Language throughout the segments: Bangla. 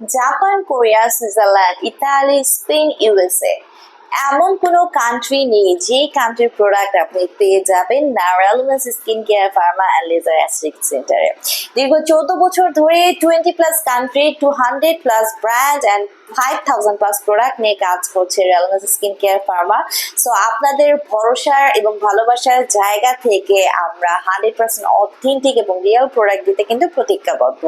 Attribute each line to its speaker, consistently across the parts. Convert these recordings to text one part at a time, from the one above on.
Speaker 1: Japan Korea Switzerland Italy Spain USA এমন কোনো কান্ট্রি নেই যে কান্ট্রির প্রোডাক্ট আপনি পেয়ে যাবেন না Relevance skin care pharma and laser aesthetic সেন্টারে দীর্ঘ চৌদ্দ বছর ধরে twenty plus country two hundred plus brand and five thousand plus product নিয়ে কাজ করছে Relevance skin care pharma so আপনাদের ভরসার এবং ভালোবাসার জায়গা থেকে আমরা হান্ড্রেড পার্সেন্ট অথেন্টিক এবং রিয়েল প্রোডাক্ট দিতে কিন্তু প্রতিজ্ঞাবদ্ধ।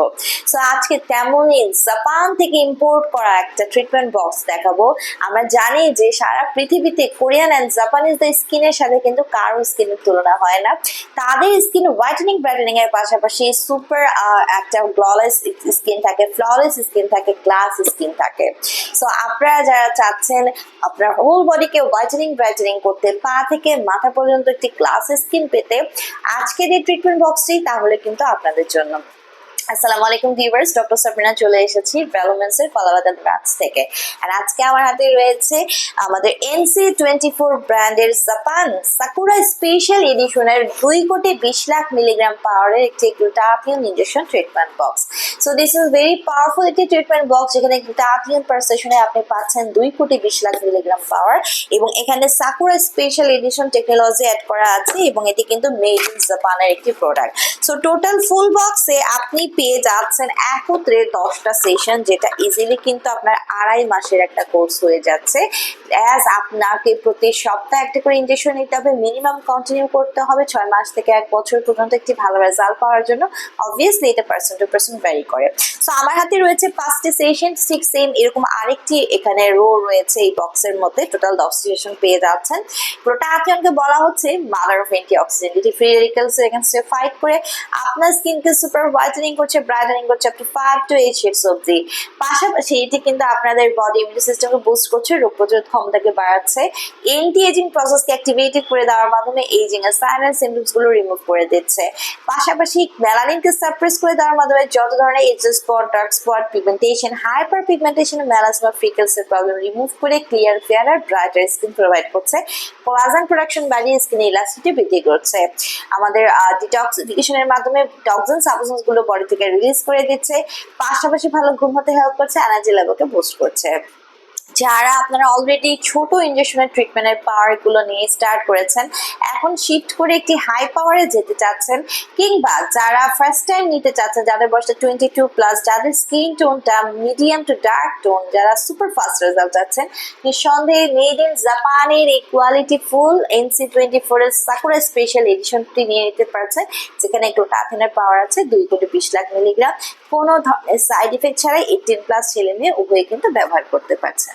Speaker 1: সো আজকে তেমনই জাপান থেকে ইম্পোর্ট করা একটা ট্রিটমেন্ট বক্স দেখাবো। আমরা জানি যে সারা পৃথিবীতে কোরিয়ান অ্যান্ড জাপানিজদের স্কিনের সাথে কিন্তু কারও স্কিনের তুলনা হয় না। তাদের স্কিন হোয়াইটেনিং ব্রাইটেনিং এর পাশাপাশি সুপার একটা গ্ললেস স্কিন থাকে ফ্ললেস স্কিন থাকে গ্লাস স্কিন থাকে। সো আপনারা যারা চাচ্ছেন, আপনার হোল বডিকে হোয়াইটেনিং ব্রাইটেনিং করতে, পা থেকে মাথা পর্যন্ত একটি স্কিন পেতে আজকের এই ট্রিটমেন্ট বক্সটি তাহলে কিন্তু আপনাদের জন্য। আসসালামু আলাইকুম ভিউয়ার্স ডক্টর সাবরিনা চলে এসেছি ভ্যালোমেন্সের ব্রাঞ্চ থেকে। আর আজকে আমার হাতে রয়েছে আমাদের এনসি টোয়েন্টি ফোর ব্র্যান্ডের জাপান সাকুরা স্পেশাল এডিশনের দুই কোটি বিশ লাখ মিলিগ্রাম পাওয়ারের একটি glutathione injection treatment box so this is very powerful একটি ট্রিটমেন্ট বক্স যেখানে গ্লুটাথিয়ন পার সেশনে আপনি পাচ্ছেন দুই কোটি বিশ লাখ মিলিগ্রাম পাওয়ার এবং এখানে sakura special edition technology add করা আছে এবং এটি কিন্তু মেড ইন জাপানের একটি প্রোডাক্ট সো টোটাল ফুল বক্সে আপনি পেয়ে যাচ্ছেন একত্রে দশটা সেশন যেটা ইজিলি কিন্তু আপনার আড়াই মাসের একটা কোর্স হয়ে যাচ্ছে। অ্যাজ আপনাকে প্রতি সপ্তাহে একটা করে ইঞ্জেকশন নিতে হবে মিনিমাম কন্টিনিউ করতে হবে, ছয় মাস থেকে এক বছর পর্যন্ত একটি ভালো রেজাল্ট পাওয়ার জন্য। অবভিয়াসলি এটা পার্সন টু পার্সন ভ্যারি করে। সো আমার হাতে রয়েছে পাঁচটি সেশন ঠিক সেম এরকম আরেকটি এখানে রো রয়েছে এই বক্সের মধ্যে। টোটাল দশ সেশন পেয়ে যাচ্ছেন। প্রোটাথিয়নকে বলা হচ্ছে মাদার অফ অ্যান্টি অক্সিডেন্ট এটি ফ্রি রেডিক্যালস এগেনস্টে ফাইট করে আপনার স্কিনকে সুপার হোয়াইটেনিং করছে ব্রাইটেনিং করছে up to five to eight shades অবধি পাশাপাশি এটি কিন্তু আপনাদের বডি ইমিউনি সিস্টেমকে বুস্ট করছে, রোগ প্রতিরোধ ক্ষমতাকে বাড়াচ্ছে। এন্টি এজিং প্রসেসকে অ্যাক্টিভেটেড করে দেওয়ার মাধ্যমে এজিং এর সাইন এন্ড সিমটমসগুলো রিমুভ করে দিচ্ছে। পাশাপাশি মেলানিনকে সাপ্রেস করে দেওয়ার মাধ্যমে যত ধরনের age spot dark spot pigmentation hyper pigmentation melasma freckles problem remove করে ক্লিয়ার ফেয়ার আর ব্রাইটার স্কিন প্রোভাইড করছে। কোলাজেন প্রোডাকশন বাড়িয়ে স্কিন ইলাস্টিটি বৃদ্ধি করছে। আমাদের ডিটক্সিফিকেশনের মাধ্যমে টক্সিন সাবস্টেন্সগুলো বডি থেকে রিলিজ করে দিচ্ছে। পাশাপাশি ভালো ঘুম হতে হেল্প করছে এনার্জি লেভেলকে বুস্ট করছে। যারা আপনারা অলরেডি ছোট ইঞ্জেকশনের ট্রিটমেন্টের পাওয়ারগুলো নিয়ে স্টার্ট করেছেন, এখন শিফট করে একটি হাই পাওয়ারে যেতে চাচ্ছেন কিংবা যারা ফার্স্ট টাইম নিতে চাচ্ছেন, যাদের বয়সটা টোয়েন্টি টু প্লাস যাদের স্কিন টোনটা মিডিয়াম টু ডার্ক টোন যারা সুপার ফাস্ট রেজাল্ট চাচ্ছেন, নিঃসন্দেহে মেড ইন জাপানের এই quality full NC twenty four এর সাকুরা স্পেশাল এডিশনটি নিয়ে নিতে পারছেন, যেখানে একটু টাথেনের পাওয়ার আছে, দুই কোটি বিশ লাখ মিলিগ্রাম কোনো ধরনের সাইড ইফেক্ট ছাড়াই এইটিন প্লাস ছেলে মেয়ে উভয়ে কিন্তু ব্যবহার করতে পারছেন।